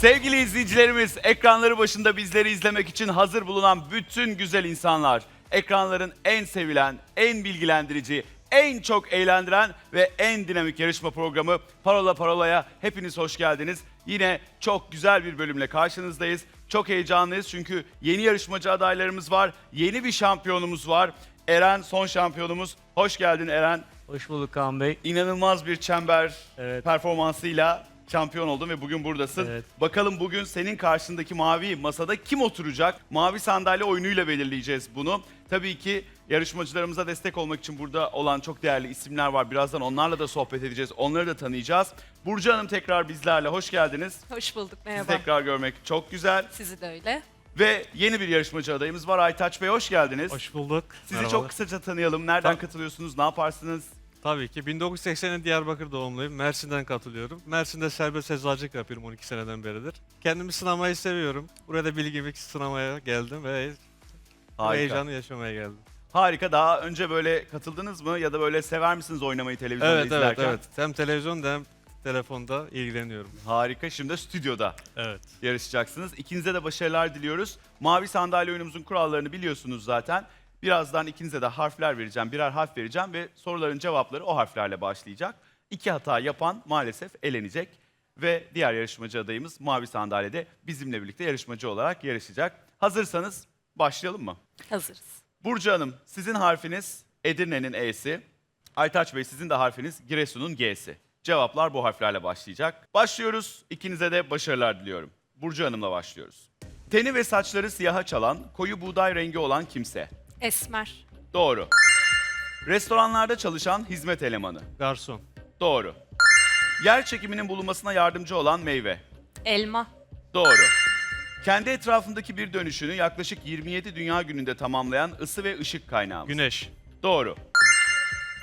Sevgili izleyicilerimiz, ekranları başında bizleri izlemek için hazır bulunan bütün güzel insanlar, ekranların en sevilen, en bilgilendirici, en çok eğlendiren ve en dinamik yarışma programı Parola Parola'ya hepiniz hoş geldiniz. Yine çok güzel bir bölümle karşınızdayız. Çok heyecanlıyız çünkü yeni yarışmacı adaylarımız var, yeni bir şampiyonumuz var. Eren son şampiyonumuz. Hoş geldin Eren. Hoş bulduk Kaan Bey. İnanılmaz bir çember Evet. performansıyla şampiyon oldun ve bugün buradasın. Evet. Bakalım bugün senin karşındaki mavi masada kim oturacak? Mavi sandalye oyunuyla belirleyeceğiz bunu. Tabii ki yarışmacılarımıza destek olmak için burada olan çok değerli isimler var. Birazdan onlarla da sohbet edeceğiz. Onları da tanıyacağız. Burcu Hanım tekrar bizlerle. Hoş geldiniz. Hoş bulduk, Sizi merhaba. tekrar görmek çok güzel. Sizi de öyle. Ve yeni bir yarışmacı adayımız var. Aytaç Bey hoş geldiniz. Hoş bulduk. Sizi Merhabalar. çok kısaca tanıyalım. Nereden katılıyorsunuz? Ne yaparsınız? Tabii ki. 1980'in Diyarbakır doğumluyum. Mersin'den katılıyorum. Mersin'de serbest eczacılık yapıyorum 12 seneden beridir. Kendimi sınamayı seviyorum. Buraya da bilgimi sınamaya geldim ve bu Harika. heyecanı yaşamaya geldim. Harika. Daha önce böyle katıldınız mı ya da böyle sever misiniz oynamayı televizyonda Evet evet izlerken? evet. Hem televizyonda hem telefonda ilgileniyorum. Harika. Şimdi de stüdyoda Evet. yarışacaksınız. İkinize de başarılar diliyoruz. Mavi sandalye oyunumuzun kurallarını biliyorsunuz zaten. Birazdan ikinize de harfler vereceğim, birer harf vereceğim ve soruların cevapları o harflerle başlayacak. İki hata yapan maalesef elenecek ve diğer yarışmacı adayımız Mavi Sandalye'de bizimle birlikte yarışmacı olarak yarışacak. Hazırsanız başlayalım mı? Hazırız. Burcu Hanım, sizin harfiniz Edirne'nin E'si. Aytaç Bey, sizin de harfiniz Giresun'un G'si. Cevaplar bu harflerle başlayacak. Başlıyoruz. İkinize de başarılar diliyorum. Burcu Hanım'la başlıyoruz. Teni ve saçları siyaha çalan, koyu buğday rengi olan kimse. Esmer. Doğru. Restoranlarda çalışan hizmet elemanı. Garson. Doğru. Yer çekiminin bulunmasına yardımcı olan meyve. Elma. Doğru. Kendi etrafındaki bir dönüşünü yaklaşık 27 dünya gününde tamamlayan ısı ve ışık kaynağı. Güneş. Doğru.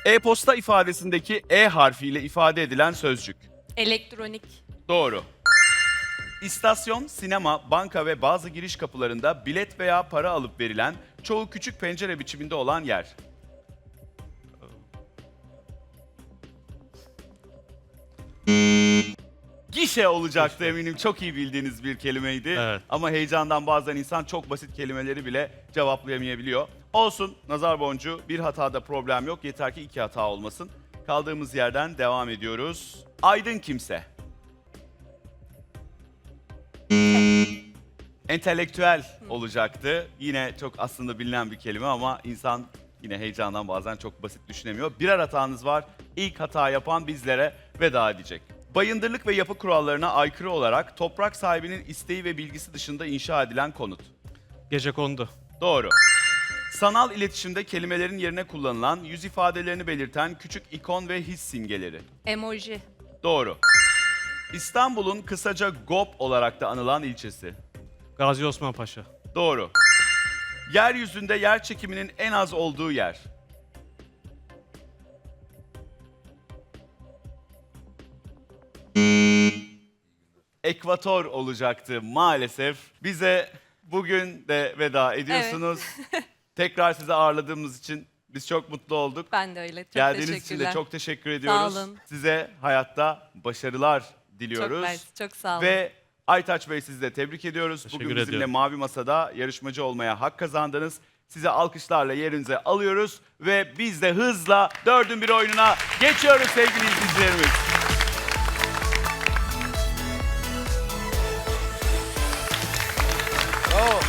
E-posta ifadesindeki E harfiyle ifade edilen sözcük. Elektronik. Doğru. İstasyon, sinema, banka ve bazı giriş kapılarında bilet veya para alıp verilen, çoğu küçük pencere biçiminde olan yer. Gişe olacaktı eminim çok iyi bildiğiniz bir kelimeydi. Evet. Ama heyecandan bazen insan çok basit kelimeleri bile cevaplayamayabiliyor. Olsun nazar boncuğu bir hatada problem yok yeter ki iki hata olmasın. Kaldığımız yerden devam ediyoruz. Aydın kimse. Entelektüel olacaktı. Yine çok aslında bilinen bir kelime ama insan yine heyecandan bazen çok basit düşünemiyor. Birer hatanız var. İlk hata yapan bizlere veda edecek. Bayındırlık ve yapı kurallarına aykırı olarak toprak sahibinin isteği ve bilgisi dışında inşa edilen konut. Gece kondu. Doğru. Sanal iletişimde kelimelerin yerine kullanılan yüz ifadelerini belirten küçük ikon ve his simgeleri. Emoji. Doğru. İstanbul'un kısaca GOP olarak da anılan ilçesi. Gazi Osman Paşa. Doğru. Yeryüzünde yer çekiminin en az olduğu yer. Ekvator olacaktı maalesef. Bize bugün de veda ediyorsunuz. Tekrar sizi ağırladığımız için biz çok mutlu olduk. Ben de öyle. Çok Geldiğiniz için teşekkürler. de çok teşekkür ediyoruz. olun. Size hayatta başarılar çok, diliyoruz. mersi, çok sağ olun. Ve Aytaç Bey sizi de tebrik ediyoruz. Teşekkür Bugün bizimle ediyorum. Mavi Masa'da yarışmacı olmaya hak kazandınız. Size alkışlarla yerinize alıyoruz ve biz de hızla dördün bir oyununa geçiyoruz sevgili izleyicilerimiz. Bravo.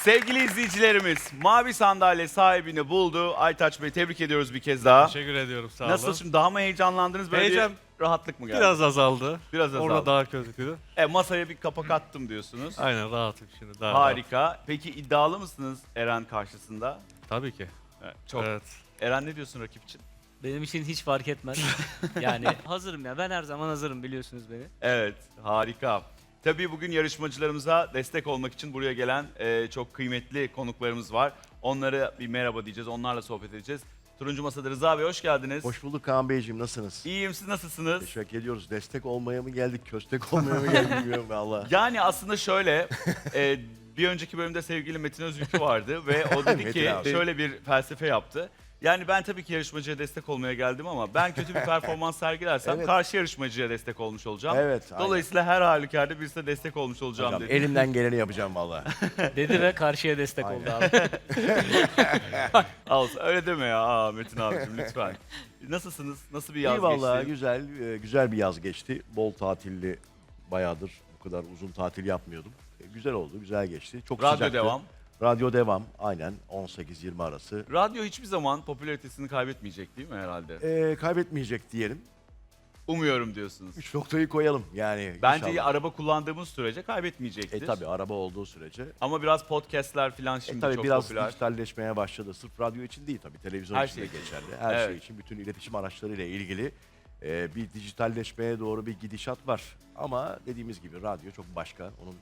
Sevgili izleyicilerimiz, Mavi Sandalye sahibini buldu. Aytaç Bey tebrik ediyoruz bir kez daha. Teşekkür ediyorum sağ olun. Nasıl şimdi daha mı heyecanlandınız böyle Heyecan rahatlık mı geldi? Biraz azaldı. Biraz azaldı. Orada daha kötüydü. E, masaya bir kapak attım diyorsunuz. Aynen rahatım şimdi. Daha rahat. Harika. Peki iddialı mısınız Eren karşısında? Tabii ki. Evet, çok. Evet. Eren ne diyorsun rakip için? Benim için hiç fark etmez. yani hazırım ya. Ben her zaman hazırım biliyorsunuz beni. Evet, harika. Tabii bugün yarışmacılarımıza destek olmak için buraya gelen e, çok kıymetli konuklarımız var. Onlara bir merhaba diyeceğiz, onlarla sohbet edeceğiz. Turuncu Masa'da Rıza Bey hoş geldiniz. Hoş bulduk Kaan Beyciğim nasılsınız? İyiyim, siz nasılsınız? Teşekkür ediyoruz. Destek olmaya mı geldik, köstek olmaya mı geldik bilmiyorum valla. Yani aslında şöyle, e, bir önceki bölümde sevgili Metin Özülkü vardı ve o dedi Metin ki abi. şöyle bir felsefe yaptı. Yani ben tabii ki yarışmacıya destek olmaya geldim ama ben kötü bir performans sergilersem Evet. karşı yarışmacıya destek olmuş olacağım. Evet. aynen. Dolayısıyla her halükarda birisine destek olmuş olacağım Hocam, dedim. elimden geleni yapacağım vallahi. Dedi ve karşıya destek Aynen. oldu abi. Al, öyle deme ya Aa, Metin abicim lütfen. Nasılsınız? Nasıl bir yaz İyi vallahi geçti? güzel e, güzel bir yaz geçti. Bol tatilli bayağıdır bu kadar uzun tatil yapmıyordum. E, Güzel oldu, güzel geçti. Çok Radyo sıcaktı. devam. Radyo devam aynen 18-20 arası. Radyo hiçbir zaman popülaritesini kaybetmeyecek değil mi herhalde? E, kaybetmeyecek diyelim. Umuyorum diyorsunuz. Üç noktayı koyalım yani. Bence inşallah. araba kullandığımız sürece kaybetmeyecektir. E tabi araba olduğu sürece. Ama biraz podcastler falan E şimdi tabi çok biraz popüler. dijitalleşmeye başladı. Sırf radyo için değil tabi televizyon Her için şey de için. geçerli. Her Evet. şey için bütün iletişim araçlarıyla ilgili e, bir dijitalleşmeye doğru bir gidişat var. Ama dediğimiz gibi radyo çok başka. Onun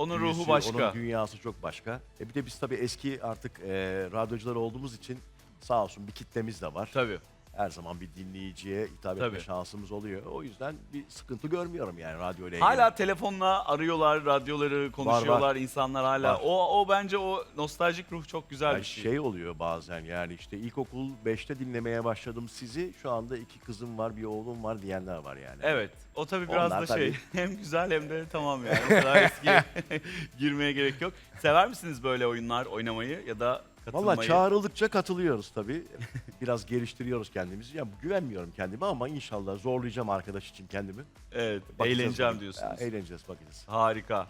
Onun ruhu başka. Onun dünyası çok başka. E bir de biz tabii eski artık e, radyocular olduğumuz için sağ olsun bir kitlemiz de var. Tabii. Her zaman bir dinleyiciye hitap Tabii. etme şansımız oluyor. O yüzden bir sıkıntı görmüyorum yani radyo ile ilgili. Hala telefonla arıyorlar, radyoları konuşuyorlar insanlar hala. Var. O o bence o nostaljik ruh çok güzel Yani bir şey. şey oluyor bazen yani işte ilkokul 5'te dinlemeye başladım sizi. Şu anda iki kızım var, bir oğlum var diyenler var yani. Evet. O tabii biraz Onlar da şey hem güzel hem de tamam yani. O kadar eskiye girmeye gerek yok. Sever misiniz böyle oyunlar oynamayı ya da katılmayı? Valla çağrıldıkça katılıyoruz tabii. Biraz geliştiriyoruz kendimizi. Ya güvenmiyorum kendime ama inşallah zorlayacağım arkadaş için kendimi. Evet, Bakacağız eğleneceğim diyorsunuz. Ya, eğleneceğiz bakacağız. Harika.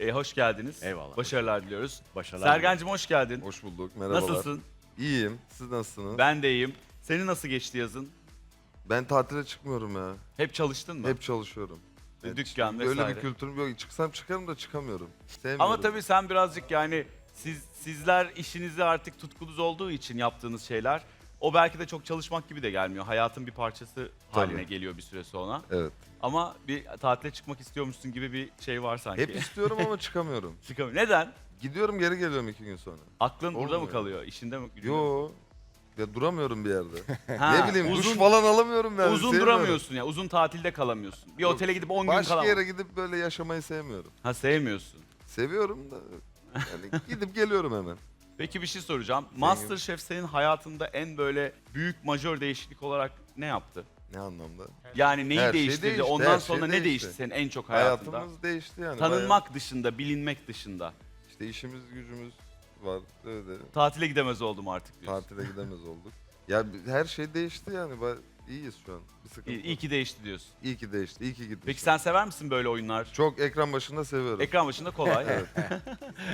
E, hoş geldiniz. Eyvallah. Başarılar diliyoruz. Başarılar. Sergen'cim hoş geldin. Hoş bulduk. Merhabalar. Nasılsın? İyiyim. Siz nasılsınız? Ben, Ben de iyiyim. Senin nasıl geçti yazın? tatile çıkmıyorum ya. Hep çalıştın mı? Hep çalışıyorum. Dükkan Öyle vesaire. bir kültürüm yok. Çıksam çıkarım da çıkamıyorum. Sevmiyorum. Ama tabii sen birazcık yani siz sizler işinizi artık tutkunuz olduğu için yaptığınız şeyler o belki de çok çalışmak gibi de gelmiyor. Hayatın bir parçası haline Tabii. geliyor bir süre sonra. Evet. Ama bir tatile çıkmak istiyormuşsun gibi bir şey var sanki. Hep istiyorum ama çıkamıyorum. Çıkamıyor. Neden? Gidiyorum geri geliyorum iki gün sonra. Aklın burada mı Olmuyor. kalıyor? İşinde mi? Yo. Ya duramıyorum bir yerde. Ha, ne bileyim duş uzun, falan alamıyorum ben. uzun sevmiyorum. duramıyorsun ya. Uzun tatilde kalamıyorsun. Bir Yok, otele gidip 10 gün Başka kalamıyorsun. yere gidip böyle yaşamayı sevmiyorum. Ha sevmiyorsun. Seviyorum da yani gidip geliyorum hemen. Peki bir şey soracağım. Masterchef senin hayatında en böyle büyük majör değişiklik olarak ne yaptı? Ne anlamda? Yani neyi Her şey değiştirdi? değişti, Ondan her sonra şey ne değişti. değişti senin en çok hayatında? Hayatımız değişti yani. Tanınmak dışında, bilinmek dışında. Bayağı. İşte işimiz gücümüz var. Öyle. Tatile gidemez oldum artık diyorsun. Tatile gidemez olduk. Ya her şey değişti yani. Ba- İyiyiz şu an. Bir sıkıntı İyi, yok. iyi ki değişti diyorsun. İyi ki değişti. İyi ki gitmiş. Peki sen sever misin böyle oyunlar? Çok ekran başında seviyorum. Ekran başında kolay.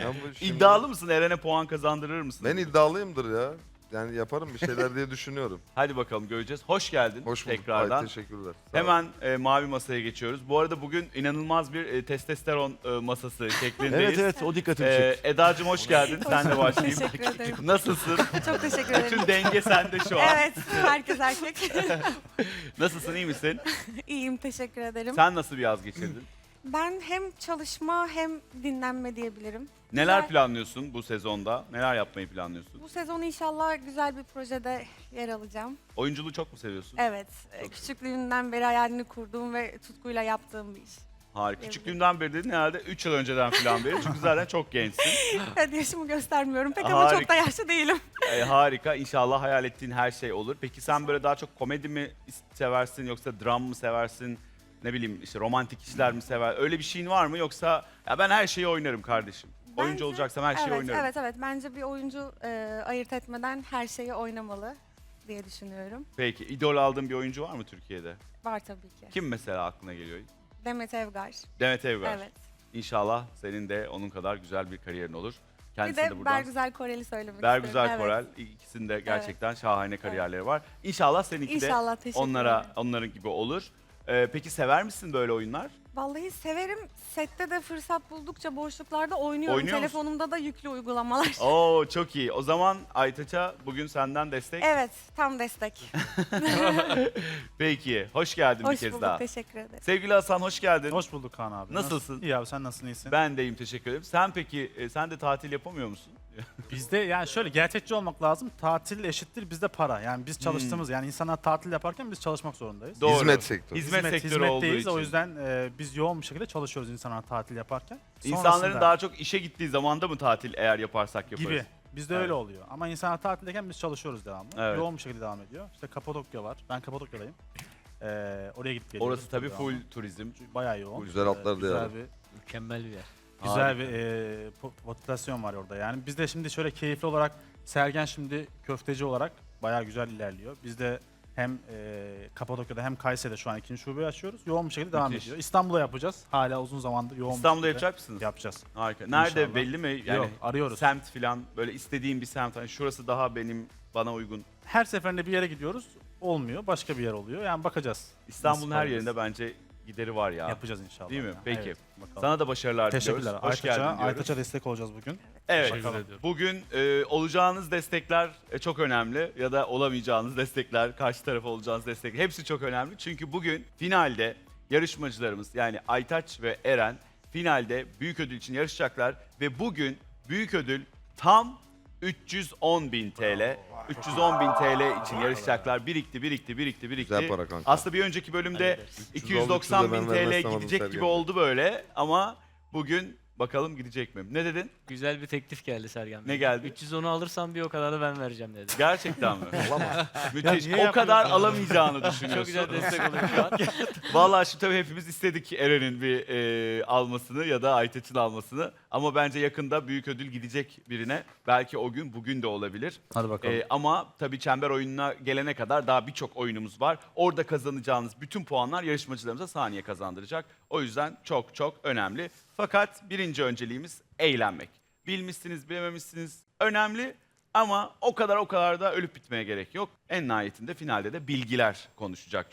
Ben bu şimdi- İddialı mısın? Eren'e puan kazandırır mısın? Ben iddialıyımdır ya. Yani yaparım bir şeyler diye düşünüyorum. Hadi bakalım göreceğiz. Hoş geldin Hoş bulduk. tekrardan. Ay, teşekkürler. Sağ. Hemen e, mavi masaya geçiyoruz. Bu arada bugün inanılmaz bir e, testosteron e, masası şeklindeyiz. Evet evet o dikkatimi E, çekti. Eda'cığım hoş geldin. Sen de başlayayım. Teşekkür ederim. Nasılsın? Çok teşekkür ederim. Bütün denge sende şu an. Evet, herkes erkek. Nasılsın, iyi misin? İyiyim, teşekkür ederim. Sen nasıl bir yaz geçirdin? Ben hem çalışma hem dinlenme diyebilirim. Neler Güzel. planlıyorsun bu sezonda? Neler yapmayı planlıyorsun? Bu sezon inşallah güzel bir projede yer alacağım. Oyunculuğu çok mu seviyorsun? Evet, e, Çok küçüklüğümden beri hayalini kurduğum ve tutkuyla yaptığım bir iş. Harika. Evet. Küçüklüğünden beri dedin herhalde 3 yıl önceden falan beri. Çünkü zaten çok gençsin. Evet, yaşımı göstermiyorum pek ama Harika. çok da yaşlı değilim. Ee, harika. İnşallah hayal ettiğin her şey olur. Peki sen böyle daha çok komedi mi seversin yoksa dram mı seversin? Ne bileyim işte romantik işler mi sever? Öyle bir şeyin var mı yoksa ya ben her şeyi oynarım kardeşim. Oyuncu Bence- olacaksam her şeyi evet, oynarım. evet, evet. Bence bir oyuncu e, ayırt etmeden her şeyi oynamalı diye düşünüyorum. Peki idol aldığın bir oyuncu var mı Türkiye'de? Var tabii ki. Kim mesela aklına geliyor? Demet Evgar. Demet Evgar. Evet. İnşallah senin de onun kadar güzel bir kariyerin olur. Bir Kendisine de de buradan Bergüzel Koreli söylemek Bergüzel isterim. Evet. Korel ikisinde gerçekten şahane kariyerleri var. İnşallah seninki de İnşallah teşekkür onlara ederim. onların gibi olur. Ee, peki sever misin böyle oyunlar? Vallahi severim. Sette de fırsat buldukça boşluklarda oynuyorum. Oynuyor musun? Telefonumda da yüklü uygulamalar. Oo çok iyi. O zaman Aytaç'a bugün senden destek. evet, tam destek. Peki, hoş geldin bir Hoş kez bulduk, daha. teşekkür ederim. Sevgili Hasan hoş geldin. Hoş bulduk Kaan abi. Nasılsın? Nasıl- İyi abi sen nasılsın iyisin? Ben deyim teşekkür ederim. Sen peki, e, sen de tatil yapamıyor musun? Bizde yani şöyle gerçekçi olmak lazım. Tatil eşittir bizde para. Yani biz çalıştığımız yani insanlar tatil yaparken biz çalışmak zorundayız. Hmm. Doğru. Hizmet sektörü. Hizmet, sektörü olduğu hizmetteyiz. için. O yüzden e, biz yoğun bir şekilde çalışıyoruz insanlar tatil yaparken. İnsanların Sonrasında daha çok işe gittiği zamanda mı tatil eğer yaparsak yaparız? gibi. Bizde Evet. öyle oluyor. Ama insanlar tatildeyken biz çalışıyoruz devamlı. Evet. Yoğun bir şekilde devam ediyor. İşte Kapadokya var. Ben Kapadokya'dayım. Ee, oraya gidip geliyoruz. Orası tabii devamlı. full turizm. Bayağı yoğun. Güzel atlar güzel diyarı. bir Mükemmel bir yer. Güzel Harika. bir e, po- motivasyon var orada. Yani biz de şimdi şöyle keyifli olarak Sergen şimdi köfteci olarak bayağı güzel ilerliyor. Biz de hem e, Kapadokya'da hem Kayseri'de şu an ikinci şubeyi açıyoruz. Yoğun bir şekilde devam Müthiş. ediyor. İstanbul'da yapacağız. Hala uzun zamandır yoğun bir İstanbul'da şekilde yapacak mısınız? Yapacağız. Harika. Nerede İnşallah. belli mi? Yani Yok, arıyoruz. semt filan böyle istediğim bir semt. Hani şurası daha benim bana uygun. Her seferinde bir yere gidiyoruz. Olmuyor. Başka bir yer oluyor. Yani bakacağız. İstanbul'un Nasıl her yerinde bence gideri var ya. Yapacağız inşallah. Değil mi? ya. Peki. Evet, bakalım. Sana da başarılar Teşekkürler. diliyoruz. Hoş Aytaç'a, geldin diyoruz. Aytaç'a destek olacağız bugün. Evet. Teşekkür ediyorum. Bugün e, olacağınız destekler e, çok önemli ya da olamayacağınız destekler, karşı tarafa olacağınız destekler hepsi çok önemli. Çünkü bugün finalde yarışmacılarımız yani Aytaç ve Eren finalde büyük ödül için yarışacaklar ve bugün büyük ödül tam 310 bin TL. 310 bin TL için yarışacaklar. Birikti, birikti, birikti, birikti. Güzel para kanka. Aslında bir önceki bölümde Hallederiz. 290 bin TL gidecek gibi oldu böyle ama bugün bakalım gidecek mi? Ne dedin? Güzel bir teklif geldi Sergen Bey. Ne geldi? 310'u alırsam bir o kadar da ben vereceğim dedi. Gerçekten mi? Müthiş. niye o kadar alamayacağını düşünüyorsun. Çok güzel destek oluyor şu an. Vallahi şimdi tabii hepimiz istedik Eren'in bir e, almasını ya da Aytaç'ın almasını. Ama bence yakında büyük ödül gidecek birine. Belki o gün bugün de olabilir. Hadi bakalım. E, ama tabii çember oyununa gelene kadar daha birçok oyunumuz var. Orada kazanacağınız bütün puanlar yarışmacılarımıza saniye kazandıracak. O yüzden çok çok önemli. Fakat birinci önceliğimiz eğlenmek. Bilmişsiniz, bilememişsiniz önemli ama o kadar o kadar da ölüp bitmeye gerek yok. En nihayetinde finalde de bilgiler konuşacak.